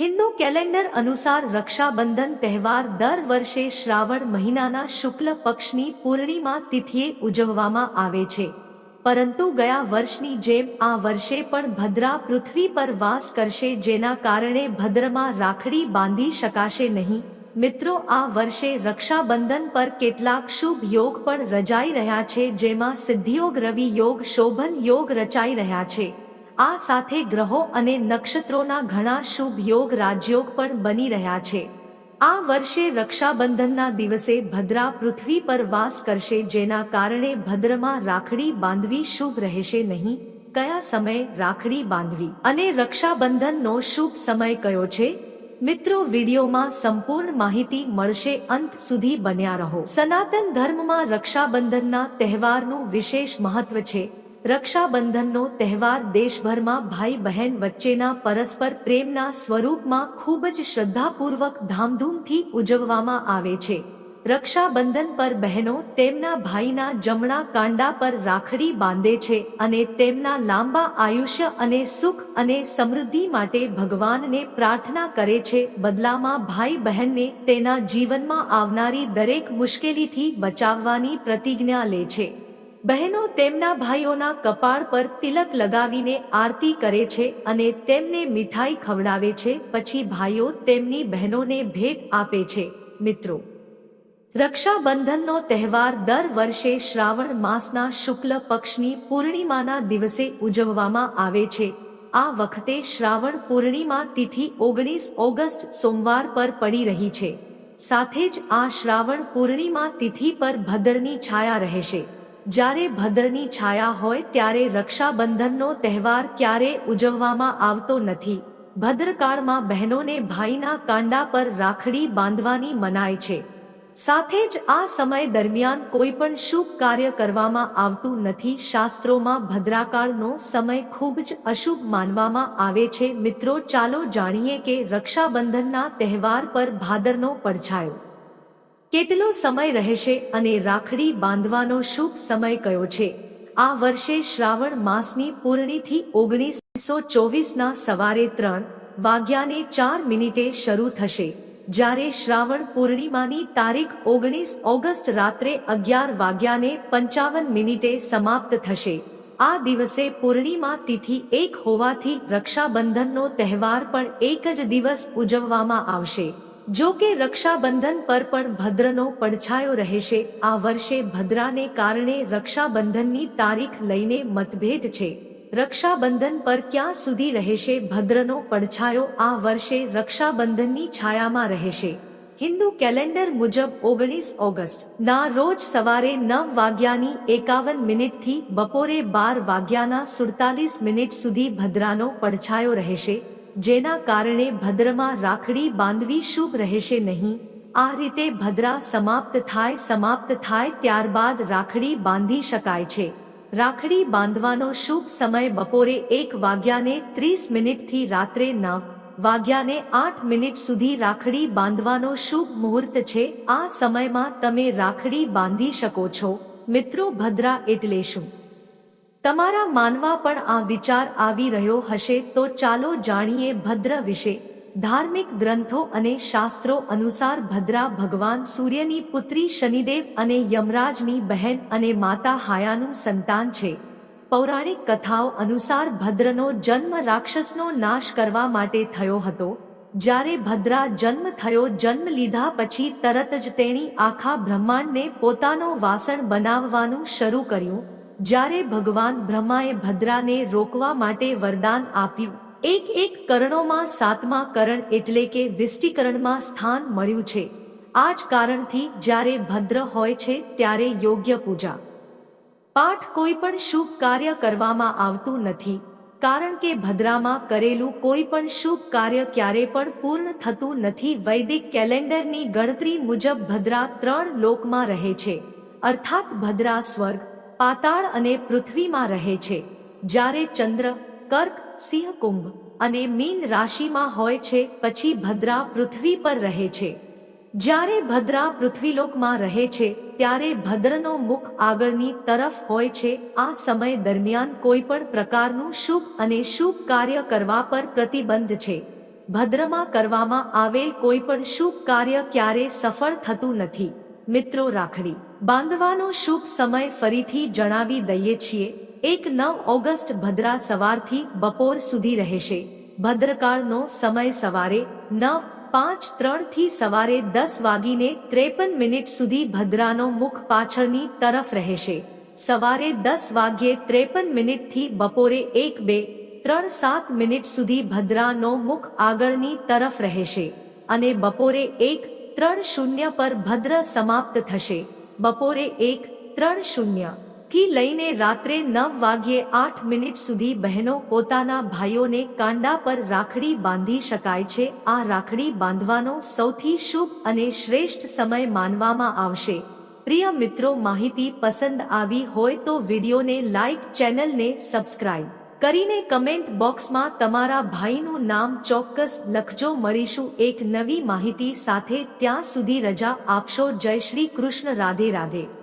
Hindu calendar અનુસાર રક્ષાબંધન તહેવાર દર વર્ષે શ્રાવણ મહિનાના શુક્લ પક્ષની પૂર્ણિમા તિથિએ ઉજવવામાં આવે છે. પરંતુ ગયા વર્ષની જેમ આ વર્ષે પણ ભદ્રા પૃથ્વી પર વાસ કરશે જેના કારણે ભદ્રમાં રાખડી બાંધી શકાશે નહીં. મિત્રો, આ વર્ષે રક્ષાબંધન પર કેટલાક શુભ યોગ પણ રચાઈ રહ્યા છે જેમાં સિદ્ધિયોગ, રવિ યોગ, શોભન યોગ રચાઈ રહ્યા છે. આ સાથે ગ્રહો અને નક્ષત્રોના ઘણા શુભ યોગ રાજયોગ પણ બની રહ્યા છે. આ વર્ષે રક્ષાબંધનના દિવસે ભદ્રા પૃથ્વી પર વાસ કરશે જેના કારણે ભદ્રમાં રાખડી બાંધવી શુભ રહેશે નહીં. કયા સમયે રાખડી બાંધવી? અને રક્ષાબંધનનો શુભ સમય કયો છે? મિત્રો, વિડીયોમાં સંપૂર્ણ માહિતી મળશે અંત સુધી બન્યા રહો. સનાતન ધર્મમાં રક્ષાબંધનના તહેવારનું વિશેષ મહત્વ છે. રક્ષાબંધનનો તહેવાર દેશભરમાં ભાઈ બહેન વચ્ચેના પરસ્પર પ્રેમના સ્વરૂપમાં ખૂબ જ શ્રદ્ધાપૂર્વક ધામધૂમથી ઉજવવામાં આવે છે. રક્ષાબંધન પર બહેનો તેમના ભાઈના જમણા કાંડા પર રાખડી બાંધે છે અને તેમના લાંબા આયુષ્ય અને સુખ અને સમૃદ્ધિ માટે ભગવાનને પ્રાર્થના કરે છે. બદલામાં ભાઈ બહેનને તેના જીવનમાં આવનારી દરેક મુશ્કેલીથી બચાવવાની પ્રતિજ્ઞા લે છે. બહેનો તેમના ભાઈઓના કપાળ પર તિલક લગાવીને આરતી કરે છે અને તેમને મીઠાઈ ખવડાવે છે. પછી ભાઈઓ તેમની બહેનોને ભેટ આપે છે. મિત્રો, રક્ષાબંધનનો તહેવાર દર વર્ષે શ્રાવણ માસના શુક્લ પક્ષની પૂર્ણિમાના દિવસે ઉજવવામાં આવે છે. આ વખતે શ્રાવણ પૂર્ણિમા તિથિ ઓગણીસ ઓગસ્ટ સોમવાર પર પડી રહી છે. સાથે જ આ શ્રાવણ પૂર્ણિમા તિથિ પર ભદ્રની છાયા રહેશે. જ્યારે ભદ્રની છાયા હોય ત્યારે રક્ષાબંધનનો તહેવાર ક્યારે ઉજવવામાં આવતો નથી. ભદ્રકાળમાં બહેનોને ભાઈના કાંડા પર રાખડી બાંધવાની મનાય છે. સાથે જ આ સમય દરમિયાન કોઈ પણ શુભ કાર્ય કરવામાં આવતું નથી. શાસ્ત્રોમાં ભદ્રાકાળનો સમય ખૂબ જ અશુભ માનવામાં આવે છે. મિત્રો, ચાલો જાણીએ કે રક્ષાબંધનના તહેવાર પર ભાદરનો પડછાયો કેટલો સમય રહેશે અને રાખડી બાંધવાનો શુભ સમય કયો છે? આ વર્ષે શ્રાવણ માસની પૂર્ણિથી ઓગણીસો ચોવીસના સવારે ત્રણ વાગ્યાને ચાર મિનિટે શરૂ થશે. જ્યારે શ્રાવણ પૂર્ણિમાની તારીખ ઓગણીસ ઓગસ્ટ રાત્રે અગિયાર વાગ્યાને પંચાવન મિનિટે સમાપ્ત થશે. આ દિવસે પૂર્ણિમા તિથિ એક હોવાથી રક્ષાબંધનનો તહેવાર પણ એક જ દિવસ ઉજવવામાં આવશે. જો કે રક્ષાબંધન પર પણ ભદ્રનો પડછાયો રહેશે. આ વર્ષે ભદ્રાને કારણે રક્ષાબંધનની તારીખ લઈને મતભેદ છે. રક્ષાબંધન પર ક્યાં સુધી રહેશે ભદ્રનો પડછાયો? આ વર્ષે રક્ષાબંધનની છાયામાં રહેશે. હિન્દુ કેલેન્ડર મુજબ ઓગણીસ ઓગસ્ટ, ના રોજ સવારે નવ વાગ્યાની એકાવન મિનિટથી બપોરે બાર વાગ્યાના સુડતાલીસ મિનિટ સુધી ભદ્રાનો પડછાયો રહેશે. જેના કારણે ભદ્રમાં રાખડી બાંધવી શુભ રહેશે નહીં. આ રીતે ભદ્રા સમાપ્ત થાય સમાપ્ત થાય ત્યારબાદ રાખડી બાંધી શકાય છે. રાખડી બાંધવાનો શુભ સમય બપોરે એક વાગ્યાને ત્રીસ મિનિટથી રાત્રે નવ વાગ્યાને આઠ મિનિટ સુધી રાખડી બાંધવાનો શુભ મુહૂર્ત છે. આ સમયમાં તમે રાખડી બાંધી શકો છો. મિત્રો, ભદ્રા એટલે શું? તમારા માનવા પણ આ વિચાર આવી રહ્યો હશે તો ચાલો જાણીએ ભદ્ર વિશે. ધાર્મિક ગ્રંથો અને શાસ્ત્રો અનુસાર ભદ્રા ભગવાન સૂર્યની પુત્રી શનિદેવ અને યમરાજની બહેન અને માતા હાયાનું સંતાન છે. પૌરાણિક કથાઓ અનુસાર ભદ્રનો જન્મ રાક્ષસનો નાશ કરવા માટે થયો હતો. જ્યારે ભદ્રા જન્મ થયો જન્મ લીધા પછી તરત જ તેણી આખા બ્રહ્માંડને પોતાનો વાસણ બનાવવાનું શરૂ કર્યું. જ્યારે ભગવાન બ્રહ્માએ ભદ્રાને રોકવા માટે વરદાન આપ્યું, એક એક કરણોમાં સાતમા કરણ એટલે કે વિષ્ટિકરણમાં સ્થાન મળ્યું છે. આ જ કારણથી જ્યારે ભદ્ર હોય છે ત્યારે યોગ્ય પૂજા. પાઠ કોઈ પણ શુભ કાર્ય કરવામાં આવતું નથી, કારણ કે ભદ્રામાં કરેલું કોઈ પણ શુભ કાર્ય ક્યારે પણ પૂર્ણ થતું નથી. વૈદિક કેલેન્ડરની ગણતરી મુજબ ભદ્રા ત્રણ લોકમાં રહે છે. અર્થાત ભદ્રા સ્વર્ગ પાતાળ અને પૃથ્વીમાં રહે છે, જ્યારે ચંદ્ર, કર્ક, સિંહ કુંભ અને મીન રાશિમાં હોય છે, પછી ભદ્રા પૃથ્વી પર રહે છે. જ્યારે ભદ્રા પૃથ્વીલોકમાં રહે છે, ત્યારે ભદ્રનો મુખ આગળની તરફ હોય છે, આ સમય દરમિયાન કોઈ પણ પ્રકારનું શુભ અને શુભ કાર્ય કરવા પર પ્રતિબંધ છે. ભદ્રમાં કરવામાં આવેલ કોઈ પણ શુભ કાર્ય ક્યારે સફળ થતું નથી. મિત્રો રાખડી બાંધવાનો શુભ સમય ફરીથી જણાવી દઈએ છીએ, એક નવ ઓગસ્ટ ભદ્રા સવારથી બપોર સુધી રહેશે. ભદ્રકાળનો સમય સવારે નવ પાંચ ત્રણથી સવારે દસ વાગીને ત્રેપન મિનિટ સુધી ભદ્રાનો મુખ પાછળની તરફ રહેશે. સવારે દસ વાગ્યે ત્રેપન મિનિટથી બપોરે એક બે ત્રણ સાત મિનિટ સુધી ભદ્રાનો મુખ આગળની તરફ રહેશે અને બપોરે એક ત્રણ શૂન્ય પર ભદ્ર સમાપ્ત થશે. બપોરે એક ત્રણ શૂન્યથી લઈને રાત્રે નવ વાગ્યે આઠ મિનિટ સુધી બહેનો પોતાના ભાઈઓને કાંડા પર રાખડી બાંધી શકાય છે. આ રાખડી બાંધવાનો સૌથી શુભ અને શ્રેષ્ઠ સમય માનવામાં આવશે. પ્રિય મિત્રો, માહિતી પસંદ આવી હોય તો વિડીયોને લાઈક, ચેનલને સબસ્ક્રાઇબ. કરીને કમેન્ટ બોક્સમાં તમારા ભાઈનું નામ ચોક્કસ લખજો. મળીશું એક નવી માહિતી સાથે. ત્યાં સુધી રજા આપશો. જય શ્રી કૃષ્ણ. રાધે રાધે.